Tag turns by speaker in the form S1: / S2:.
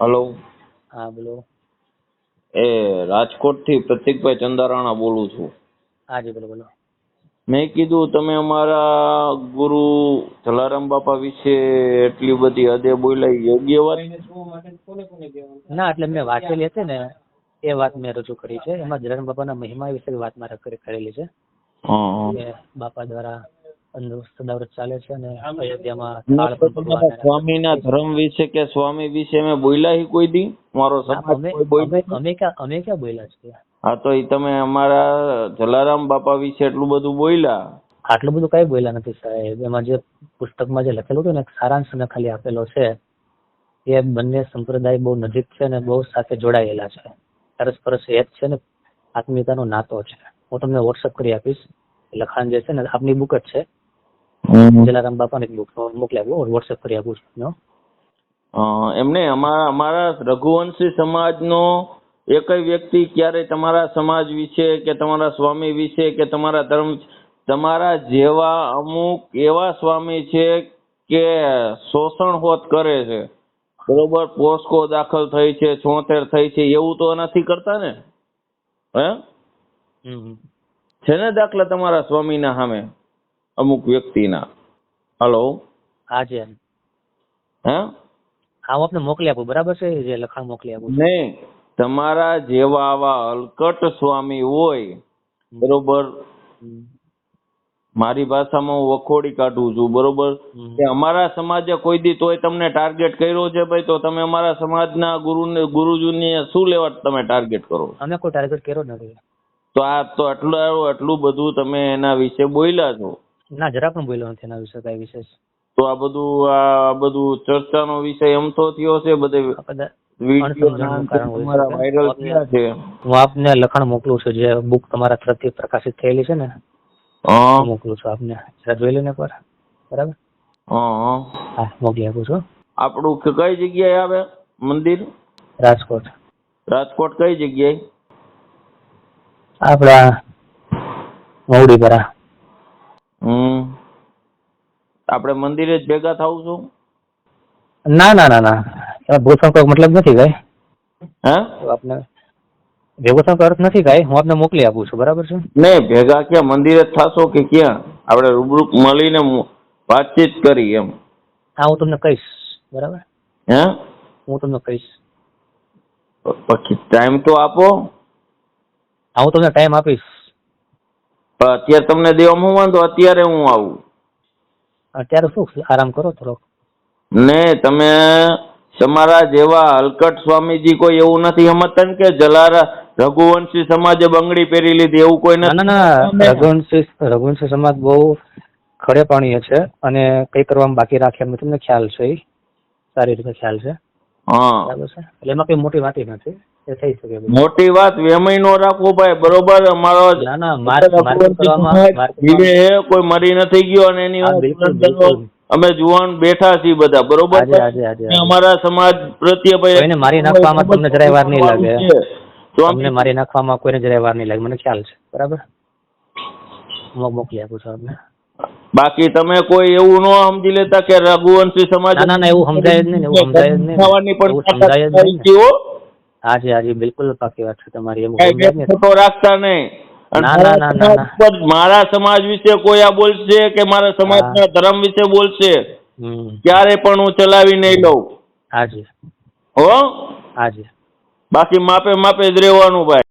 S1: Hello.
S2: હા બોલો.
S1: એ રાજકોટથી પ્રતિકભાઈ ચંદારાણા બોલું છું.
S2: હા જી બોલો બોલો.
S1: મેં કીધું તમે અમારા ગુરુ જલારામ બાપા વિશે એટલી બધી હદે બોલાઈ યોગ્ય વાત?
S2: ના એટલે મેં વાંચેલી હતી ને એ વાત મેં રજૂ કરી છે. એમાં જલારામ બાપાના મહિમા વિશે વાત મારે કરી- કરેલી છે. બાપા દ્વારા સદાવ્રત ચાલે છે અને અયોધ્યામાં
S1: સ્વામીના ધર્મ વિશે કે સ્વામી વિશે મેં બોલ્યા હી કોઈ દી? મારો સમાજ
S2: અમે અમે- અમે ક્યાં અમે ક્યાં બોલ્યા છીએ?
S1: હા તો તમે અમારા જલારામ બાપા વિશે એટલું બધું બોલ્યા?
S2: આટલું બધું કઈ બોલ્યા નથી સાહેબ. એમાં જે પુસ્તકમાં જે લખેલું હતું ને સારાંશ મેં ખાલી આપેલો છે એ બંને સંપ્રદાય બહુ નજીક છે અને બહુ સાથે જોડાયેલા છે. પરસ્પર એક છે ને આત્મીયતાનો નાતો છે. હું તમને વોટ્સઅપ કરી આપીશ. લખાણ જે છે ને આપની બુક જ છે. જલારામ બાપાની બુક મોકલી આપું વોટ્સઅપ કરી આપું છું
S1: એમને અમારા અમારા રઘુવંશી સમાજનો એકય વ્યક્તિ ક્યારે તમારા સમાજ વિશે કે તમારા સ્વામી વિશે કે તમારા ધર્મ તમારા જેવા અમુક એવા સ્વામી છે કે શોષણ હોત કરે છે. બરોબર પોસ્કો દાખલ થઈ છે છોતેર થઈ છે એવું તો નથી કરતા ને? હે. છે ને દાખલા તમારા સ્વામીના સામે? અમુક વ્યક્તિના. હલો
S2: હા જી
S1: હે.
S2: હા? હું આપને મોકલી આપું બરાબર છે? જે લખાણ મોકલી આપું
S1: નહીં તમારા જેવા આવા અલકટ સ્વામી હોય બરોબર? મારી ભાષામાં હું વખોડી કાઢું છું બરોબર? કે અમારા સમાજે કોઈ દી તોય તમને ટાર્ગેટ કર્યો છે ભાઈ તો તમે અમારા સમાજના ગુરુને ગુરુજીને શું લેવા તમે ટાર્ગેટ કરો
S2: અમે કોઈ ટાર્ગેટ કર્યો નથી.
S1: તો આ તો આટલું આટલું બધું તમે એના વિશે બોલ્યા છો.
S2: ના જરા પણ બોલ્યો નથી એના વિશે કઈ વિશેષ.
S1: તો આ બધું આ બધું ચર્ચાનો વિષય તો થયો છે બધે
S2: હું આપને લખાણ મોકલું છું જે બુક તમારા તરફથી પ્રકાશિત થયેલી છે ને મોકલું છું આપને. જરા જોઈ લઈને એકવાર. બરાબર?
S1: હા
S2: હા મોકલી આપું છું.
S1: આપણું કઈ જગ્યાએ આવે? મંદિર?
S2: રાજકોટ.
S1: રાજકોટ કઈ જગ્યાએ?
S2: આપણા મવડીપરા
S1: હમ. આપણે મંદિરે જ ભેગા થાવું છું.
S2: ના ના ના ના. કોઈ મતલબ નથી ભાઈ.
S1: હા?
S2: આપને ભેગો અર્થ નથી ભાઈ. હું આપને મોકલી આપું છું. બરાબર છે?
S1: નહીં ભેગા ક્યાં? મંદિરે જ થાશો કે ક્યાં? આપણે રૂબરૂ મળીને વાતચીત કરી એમ.
S2: હા હું તમને કહીશ. બરાબર?
S1: હે?
S2: હું તમને કહીશ.
S1: પછી ટાઈમ તો આપો.
S2: હા હું તમને ટાઈમ આપીશ.
S1: અત્યારે તમને દેવામાં હું વાંધો? અત્યારે હું આવું.
S2: અત્યારે શું આરામ કરો થોડોક.
S1: ને તમે તમારા જેવા હલકટ સ્વામીજી કોઈ એવું નથી સમજતા ને કે જલારા રઘુવંશી સમાજે બંગડી પહેરી લીધી? એવું કોઈ
S2: ના
S1: નથી?
S2: ના ના રઘુવંશી રઘુવંશી સમાજ બહુ ખડે પાણીએ છે અને કઈ કરવામાં બાકી રાખે એમ તમને ખ્યાલ છે સારી રીતે ખ્યાલ છે?
S1: હા.
S2: બરાબર છે? એટલે એમાં કઈ મોટી વાત નથી. એ થઈ શકે
S1: મોટી વાત વેમય નો રાખવો ભાઈ બરોબર? અમારો
S2: ના ના
S1: કોઈ મરી નથી ગયો અને એની. અમે જુવાન બેઠા છીએ બધા બરોબર. અમારા સમાજ પ્રત્યે ભાઈ
S2: મારી નાખવામાં તમને જરાય વાર નહીં લાગે. તમને મારી નાખવામાં કોઈને જરાય વાર નહીં લાગે. મને ખ્યાલ છે. બરાબર? હું મોકલી આપું છું આપને.
S1: બાકી તમે કોઈ એવું ન સમજી લેતા કે રઘુવંશી સમાજ
S2: ના, ના, એવું સમજાય જ નહીં એવું સમજાય જ નહીં
S1: પણ
S2: સમજાય જ નહીં. હાજી હાજી બિલકુલ પાકી વાત છે તમારી એમ
S1: ખોટો રાખતા નહીં. અને
S2: ના, ના, ના, ના,
S1: મારા સમાજ મારા સમાજ વિશે કોઈ આ બોલશે કે મારા સમાજના ધર્મ વિશે બોલશે? ક્યારે પણ હું ચલાવી નહીં લઉં.
S2: હાજી.
S1: હો?
S2: હાજી.
S1: બાકી માપે માપે જ રહેવાનું ભાઈ.